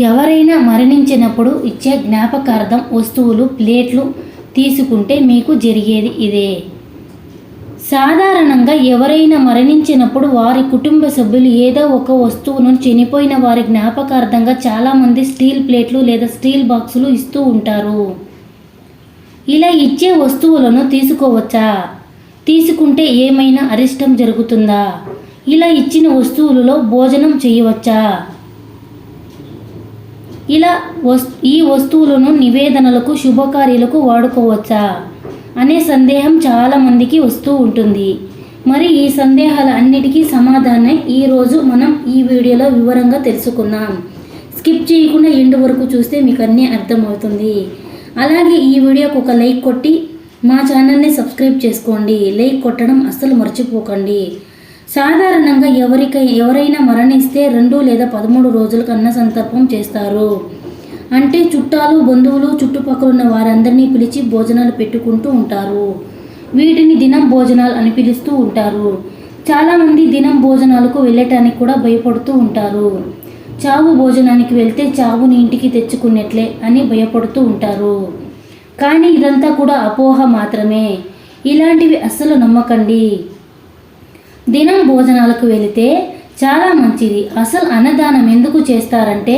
ఎవరైనా మరణించినప్పుడు ఇచ్చే జ్ఞాపకార్థం వస్తువులు ప్లేట్లు తీసుకుంటే మీకు జరిగేది ఇదే. సాధారణంగా ఎవరైనా మరణించినప్పుడు వారి కుటుంబ సభ్యులు ఏదో ఒక వస్తువును చనిపోయిన వారి జ్ఞాపకార్థంగా చాలామంది స్టీల్ ప్లేట్లు లేదా స్టీల్ బాక్సులు ఇస్తూ ఉంటారు. ఇలా ఇచ్చే వస్తువులను తీసుకోవచ్చా? తీసుకుంటే ఏమైనా అరిష్టం జరుగుతుందా? ఇలా ఇచ్చిన వస్తువులలో భోజనం చేయవచ్చా? ఇలా వస్ ఈ వస్తువులను నివేదనలకు శుభకార్యాలకు వాడుకోవచ్చా? అనే సందేహం చాలామందికి వస్తూ ఉంటుంది. మరి ఈ సందేహాల అన్నిటికీ సమాధానం ఈరోజు మనం ఈ వీడియోలో వివరంగా తెలుసుకుందాం. స్కిప్ చేయకుండా ఎండు వరకు చూస్తే మీకు అన్నీ అర్థమవుతుంది. అలాగే ఈ వీడియోకి ఒక లైక్ కొట్టి మా ఛానల్ని సబ్స్క్రైబ్ చేసుకోండి. లైక్ కొట్టడం అస్సలు మర్చిపోకండి. సాధారణంగా ఎవరికై ఎవరైనా మరణిస్తే రెండు లేదా పదమూడు రోజులకు అన్న సంతర్పం చేస్తారు. అంటే చుట్టాలు బంధువులు చుట్టుపక్కల ఉన్న వారందరినీ పిలిచి భోజనాలు పెట్టుకుంటూ ఉంటారు. వీటిని దినం భోజనాలు అని పిలుస్తూ ఉంటారు. చాలామంది దినం భోజనాలకు వెళ్ళటానికి కూడా భయపడుతూ ఉంటారు. చావు భోజనానికి వెళ్తే చావుని ఇంటికి తెచ్చుకున్నట్లే అని భయపడుతూ ఉంటారు. కానీ ఇదంతా కూడా అపోహ మాత్రమే. ఇలాంటివి అస్సలు నమ్మకండి. దినం భోజనాలకు వెళితే చాలా మంచిది. అసలు అన్నదానం ఎందుకు చేస్తారంటే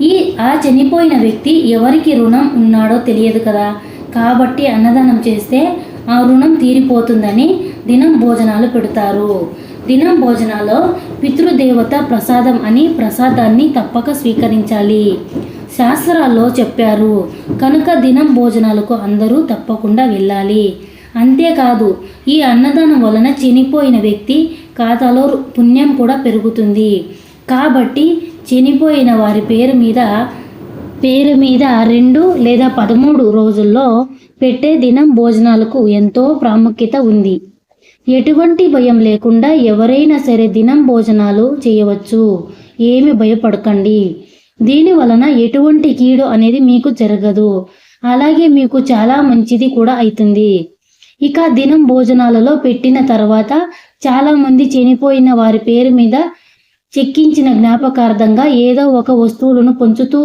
ఈ ఆ చనిపోయిన వ్యక్తి ఎవరికి రుణం ఉన్నాడో తెలియదు కదా. కాబట్టి అన్నదానం చేస్తే ఆ రుణం తీరిపోతుందని దినం భోజనాలు పెడతారు. దినం భోజనాల్లో పితృదేవత ప్రసాదం అని ప్రసాదాన్ని తప్పక స్వీకరించాలి. శాస్త్రాల్లో చెప్పారు కనుక దినం భోజనాలకు అందరూ తప్పకుండా వెళ్ళాలి. అంతేకాదు ఈ అన్నదానం వలన చనిపోయిన వ్యక్తి ఖాతాలో పుణ్యం కూడా పెరుగుతుంది. కాబట్టి చనిపోయిన వారి పేరు మీద పేరు మీద రెండు లేదా పదమూడు రోజుల్లో పెట్టే దినం భోజనాలకు ఎంతో ప్రాముఖ్యత ఉంది. ఎటువంటి భయం లేకుండా ఎవరైనా సరే దినం భోజనాలు చేయవచ్చు. ఏమి భయపడకండి. దీని వలన ఎటువంటి కీడు అనేది మీకు జరగదు. అలాగే మీకు చాలా మంచిది కూడా అవుతుంది ఇక దినం భోజనాలలో పెట్టిన తర్వాత చాలా మంది చనిపోయిన వారి పేరు మీద చెక్కించిన జ్ఞాపకార్థంగా ఏదో ఒక వస్తువులను పంచుతూ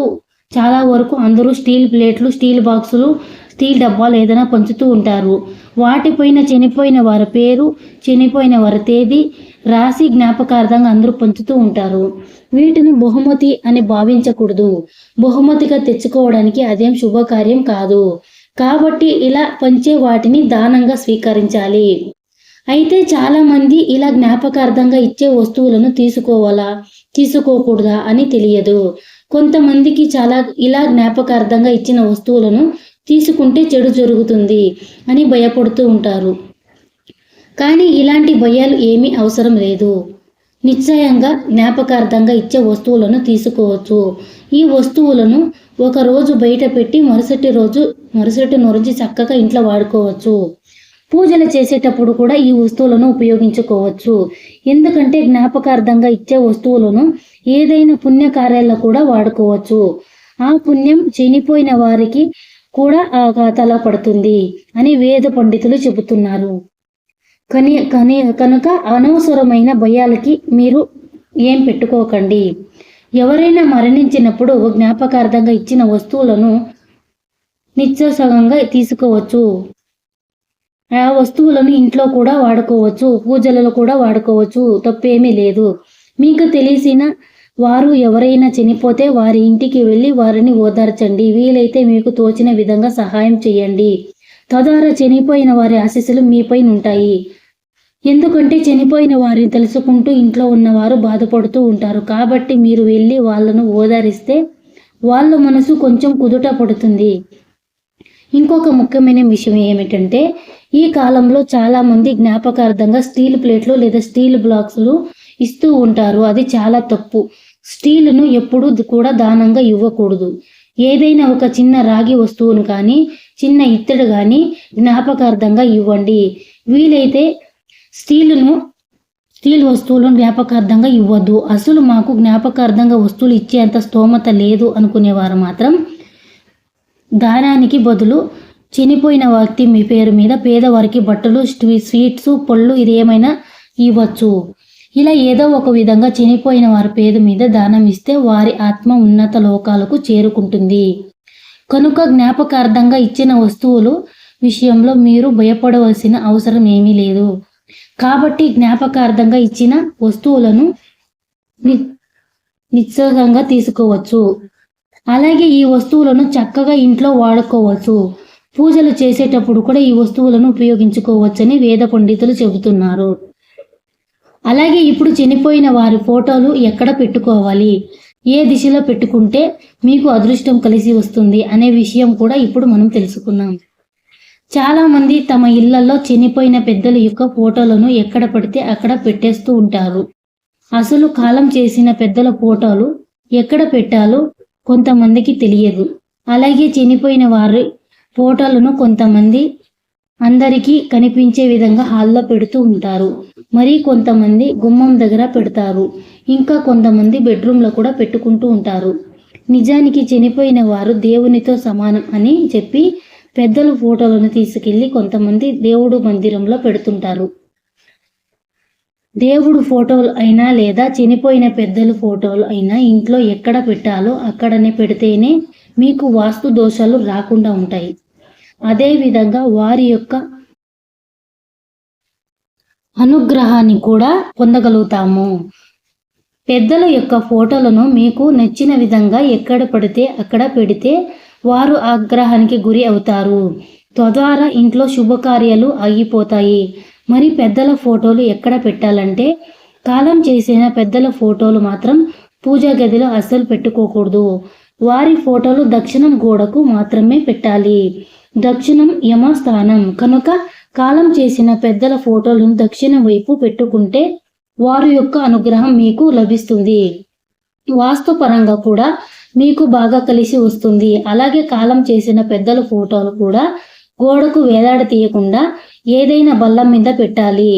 చాలా వరకు అందరూ స్టీల్ ప్లేట్లు స్టీల్ బాక్సులు స్టీల్ డబ్బాలు ఏదైనా పంచుతూ ఉంటారు. వాటిపైన చనిపోయిన వారి పేరు చనిపోయిన వారి తేదీ రాసి జ్ఞాపకార్థంగా అందరూ పంచుతూ ఉంటారు. వీటిని బహుమతి అని భావించకూడదు. బహుమతిగా తెచ్చుకోవడానికి అదేం శుభకార్యం కాదు. కాబట్టి ఇలా పంచే వాటిని దానంగా స్వీకరించాలి. అయితే చాలా మంది ఇలా జ్ఞాపకార్థంగా ఇచ్చే వస్తువులను తీసుకోవాలా? తీసుకోకూడదా అని తెలియదు. కొంతమందికి చాలా ఇలా జ్ఞాపకార్థంగా ఇచ్చిన వస్తువులను తీసుకుంటే చెడు జరుగుతుంది అని భయపడుతూ ఉంటారు. కానీ ఇలాంటి భయాలు ఏమీ అవసరం లేదు. నిశ్చయంగా జ్ఞాపకార్థంగా ఇచ్చే వస్తువులను తీసుకోవచ్చు. ఈ వస్తువులను ఒక రోజు బయట పెట్టి మరుసటి రోజు మరుసటి నుంచి చక్కగా ఇంట్లో వాడుకోవచ్చు. పూజలు చేసేటప్పుడు కూడా ఈ వస్తువులను ఉపయోగించుకోవచ్చు. ఎందుకంటే జ్ఞాపకార్థంగా ఇచ్చే వస్తువులను ఏదైనా పుణ్యకార్యాల్లో కూడా వాడుకోవచ్చు. ఆ పుణ్యం చనిపోయిన వారికి కూడా ఆ ఖాతాలో పడుతుంది అని వేద పండితులు చెబుతున్నారు. కని కని కనుక అనవసరమైన భయాలకి మీరు ఏం పెట్టుకోకండి. ఎవరైనా మరణించినప్పుడు జ్ఞాపకార్థంగా ఇచ్చిన వస్తువులను నిత్యసగంగా తీసుకోవచ్చు. ఆ వస్తువులను ఇంట్లో కూడా వాడుకోవచ్చు పూజలలో కూడా వాడుకోవచ్చు తప్పేమీ లేదు. మీకు తెలిసిన వారు ఎవరైనా చనిపోతే వారి ఇంటికి వెళ్ళి వారిని ఓదార్చండి. వీలైతే మీకు తోచిన విధంగా సహాయం చేయండి. తద్వారా చనిపోయిన వారి ఆశీస్సులు మీపై ఉంటాయి ఎందుకంటే చనిపోయిన వారిని తెలుసుకుంటూ ఇంట్లో ఉన్నవారు బాధపడుతూ ఉంటారు. కాబట్టి మీరు వెళ్ళి వాళ్ళను ఓదారిస్తే వాళ్ళ మనసు కొంచెం కుదుట పడుతుంది. ఇంకొక ముఖ్యమైన విషయం ఏమిటంటే ఈ కాలంలో చాలామంది జ్ఞాపకార్థంగా స్టీల్ ప్లేట్లు లేదా స్టీల్ బ్లాక్స్లు ఇస్తూ ఉంటారు. అది చాలా తప్పు. స్టీల్ను ఎప్పుడూ కూడా దానంగా ఇవ్వకూడదు. ఏదైనా ఒక చిన్న రాగి వస్తువును కానీ చిన్న ఇత్తడి కానీ జ్ఞాపకార్థంగా ఇవ్వండి. వీలైతే స్టీలును స్టీల్ వస్తువులను జ్ఞాపకార్థంగా ఇవ్వద్దు. అసలు మాకు జ్ఞాపకార్థంగా వస్తువులు ఇచ్చేంత స్తోమత లేదు అనుకునేవారు మాత్రం. దానానికి బదులు చనిపోయిన వ్యక్తి మీ పేరు మీద పేదవారికి బట్టలు స్వీట్స్ పళ్ళు ఇది ఏమైనా ఇవ్వచ్చు. ఇలా ఏదో ఒక విధంగా చనిపోయిన వారి పేరు మీద దానం ఇస్తే వారి ఆత్మ ఉన్నత లోకాలకు చేరుకుంటుంది. కనుక జ్ఞాపకార్థంగా ఇచ్చిన వస్తువులు విషయంలో మీరు భయపడవలసిన అవసరం ఏమీ లేదు. కాబట్టి జ్ఞాపకార్థంగా ఇచ్చిన వస్తువులను ని- నిశ్చయంగా తీసుకోవచ్చు. అలాగే ఈ వస్తువులను చక్కగా ఇంట్లో వాడుకోవచ్చు. పూజలు చేసేటప్పుడు కూడా ఈ వస్తువులను ఉపయోగించుకోవచ్చని వేద పండితులు చెబుతున్నారు. అలాగే ఇప్పుడు చనిపోయిన వారి ఫోటోలు ఎక్కడ పెట్టుకోవాలి? ఏ దిశలో పెట్టుకుంటే మీకు అదృష్టం కలిసి వస్తుంది అనే విషయం కూడా ఇప్పుడు మనం తెలుసుకున్నాం. చాలామంది తమ ఇళ్ళలో చనిపోయిన పెద్దల యొక్క ఫోటోలను ఎక్కడ పడితే అక్కడ పెట్టేస్తూ ఉంటారు. అసలు కాలం చేసిన పెద్దల ఫోటోలు ఎక్కడ పెట్టాలో కొంతమందికి తెలియదు. అలాగే చనిపోయిన వారి ఫోటోలను కొంతమంది అందరికీ కనిపించే విధంగా హాల్లో పెడుతూ ఉంటారు. మరి కొంతమంది గుమ్మం దగ్గర పెడతారు. ఇంకా కొంతమంది బెడ్రూమ్లో కూడా పెట్టుకుంటూ ఉంటారు. నిజానికి చనిపోయిన వారు దేవునితో సమానం అని చెప్పి పెద్దల ఫోటోలను తీసుకెళ్ళి కొంతమంది దేవుడు మందిరంలో పెడుతుంటారు. దేవుడు ఫోటోలు అయినా లేదా చనిపోయిన పెద్దల ఫోటోలు అయినా ఇంట్లో ఎక్కడ పెట్టాలో అక్కడనే పెడితేనే మీకు వాస్తు దోషాలు రాకుండా ఉంటాయి. అదే విధంగా వారి యొక్క అనుగ్రహాన్ని కూడా పొందగలుగుతాము. పెద్దల యొక్క ఫోటోలను మీకు నచ్చిన విధంగా ఎక్కడ పడితే అక్కడ పెడితే వారు ఆగ్రహానికి గురి అవుతారు. తద్వారా ఇంట్లో శుభకార్యాలు ఆగిపోతాయి. మరి పెద్దల ఫోటోలు ఎక్కడ పెట్టాలంటే కాలం చేసిన పెద్దల ఫోటోలు మాత్రం పూజా గదిలో అస్సలు పెట్టుకోకూడదు. వారి ఫోటోలు దక్షిణం గోడకు మాత్రమే పెట్టాలి. దక్షిణం యమస్థానం. కనుక కాలం చేసిన పెద్దల ఫోటోలను దక్షిణం వైపు పెట్టుకుంటే వారి యొక్క అనుగ్రహం మీకు లభిస్తుంది. వాస్తుపరంగా కూడా మీకు బాగా కలిసి వస్తుంది. అలాగే కాలం చేసిన పెద్దల ఫోటోలు కూడా గోడకు వేలాడ తీయకుండా ఏదైనా బల్లం మీద పెట్టాలి.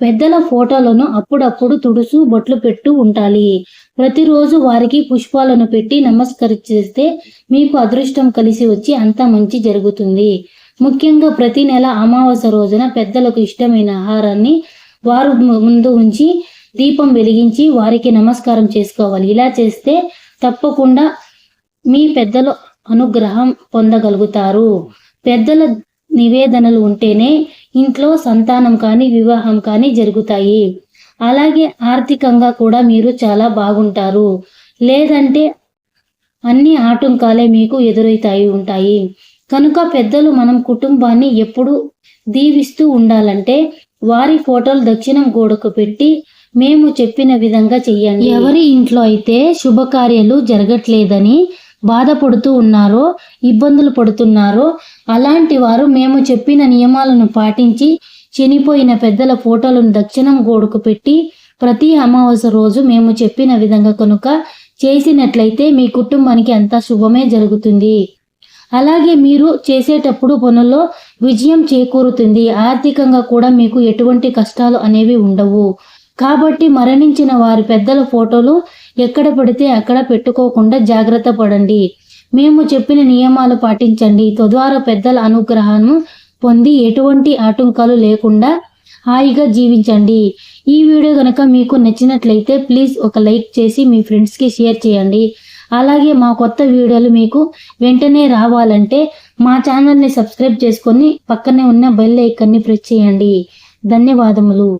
పెద్దల ఫోటోలను అప్పుడప్పుడు తుడుసు బొట్లు పెట్టు ఉండాలి. ప్రతిరోజు వారికి పుష్పాలను పెట్టి నమస్కరిస్తే మీకు అదృష్టం కలిసి వచ్చి అంత మంచి జరుగుతుంది. ముఖ్యంగా ప్రతి నెల అమావాస్య రోజున పెద్దలకు ఇష్టమైన ఆహారాన్ని వారు ముందు ఉంచి దీపం వెలిగించి వారికి నమస్కారం చేసుకోవాలి. ఇలా చేస్తే తప్పకుండా మీ పెద్దల అనుగ్రహం పొందగలుగుతారు. పెద్దల నివేదనలు ఉంటేనే ఇంట్లో సంతానం కానీ వివాహం కానీ జరుగుతాయి. అలాగే ఆర్థికంగా కూడా మీరు చాలా బాగుంటారు. లేదంటే అన్ని ఆటంకాలే మీకు ఎదురవుతాయి ఉంటాయి. కనుక పెద్దలు మనం కుటుంబాన్ని ఎప్పుడు దీవిస్తూ ఉండాలంటే వారి ఫోటోలు దక్షిణం గోడకు పెట్టి మేము చెప్పిన విధంగా చెయ్యండి. ఎవరి ఇంట్లో అయితే శుభకార్యాలు జరగట్లేదని బాధపడుతూ ఉన్నారో ఇబ్బందులు పడుతున్నారో అలాంటి వారు మేము చెప్పిన నియమాలను పాటించి చనిపోయిన పెద్దల ఫోటోలను దక్షిణం గోడుకు పెట్టి ప్రతి అమావాస్య రోజు మేము చెప్పిన విధంగా కనుక చేసినట్లయితే మీ కుటుంబానికి అంతా శుభమే జరుగుతుంది. అలాగే మీరు చేసేటప్పుడు పనుల్లో విజయం చేకూరుతుంది. ఆర్థికంగా కూడా మీకు ఎటువంటి కష్టాలు అనేవి ఉండవు. కాబట్టి మరణించిన వారి పెద్దల ఫోటోలు ఎక్కడ పడితే అక్కడ పెట్టుకోకుండా జాగ్రత్త పడండి. మేము చెప్పిన నియమాలు పాటించండి. తద్వారా పెద్దల అనుగ్రహాన్ని పొంది ఎటువంటి ఆటంకాలు లేకుండా హాయిగా జీవించండి. ఈ వీడియో కనుక మీకు నచ్చినట్లయితే ప్లీజ్ ఒక లైక్ చేసి మీ ఫ్రెండ్స్కి షేర్ చేయండి. అలాగే మా కొత్త వీడియోలు మీకు వెంటనే రావాలంటే మా ఛానల్ని సబ్స్క్రైబ్ చేసుకొని పక్కనే ఉన్న బెల్ ఐకన్ని ప్రెస్ చేయండి. ధన్యవాదములు.